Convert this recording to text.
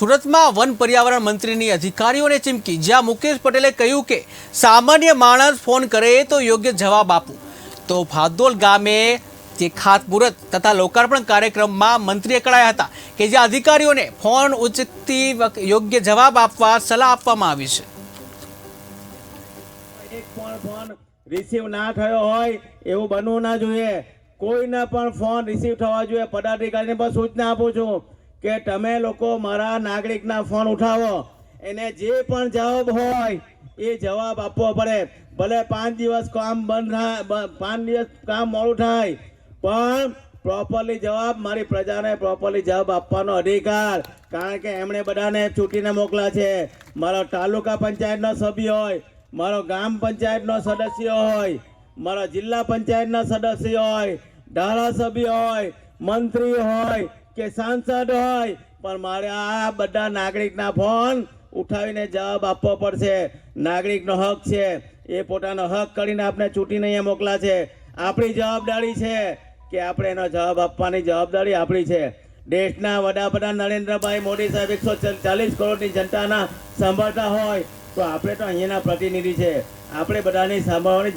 સુરતમાં વન પર્યાવરણ મંત્રીની અધિકારીઓને ચીમકી, જ્યાં મુકેશ પટેલે કહ્યું કે સામાન્ય માણસ ફોન કરે તો યોગ્ય જવાબ આપું. તો ભાદોલ ગામે જે ખાતમુહૂર્ત તથા લોકાર્પણ કાર્યક્રમમાં મંત્રી અકળાયા હતા કે જે અધિકારીઓને ફોન ઉચકતી યોગ્ય જવાબ આપવા સલાહ આપવામાં આવી છે. એક પણ ફોન રિસીવ ના થયો હોય, એવું બનવું ના જોઈએ. કોઈને પણ ફોન રિસીવ થવા જોઈએ. પદાધિકારીને પણ સૂચના આપું છું. કે તમે લોકો મારા નાગરિકના ફોન ઉઠાવો. એને જે પણ જવાબ હોય એ જવાબ આપવો પડે. ભલે પાંચ દિવસ કામ બંધ થાય પાંચ દિવસ કામ મોડું થાય, પણ પ્રોપરલી જવાબ મારી પ્રજાને પ્રોપરલી જવાબ આપવાનો અધિકાર. કારણ કે એમણે બધાને ચૂંટીને મોકલા છે. મારો તાલુકા પંચાયતનો સભ્ય હોય, મારો ગામ પંચાયતનો સદસ્ય હોય, મારા જિલ્લા પંચાયતના સદસ્ય હોય, ધારાસભ્ય હોય, મંત્રી હોય કે સાંસદ હોય, પણ મારે આ બધા નાગરિકના ફોન ઉઠાવીને જવાબ આપવો પડશે. નાગરિકનો હક છે. એ પોતાનો હક કરીને આપણે ચૂંટીને અહીંયા મોકલા છે. આપણી જવાબદારી છે કે આપણે એનો જવાબ આપવાની જવાબદારી આપણી છે. દેશના વડાપ્રધાન નરેન્દ્રભાઈ મોદી સાહેબ એકસો ચાલીસ કરોડની જનતાના સાંભળતા હોય, તો આપણે તો અહીંયાના પ્રતિનિધિ છે. આપણે બધાની સાંભળવાની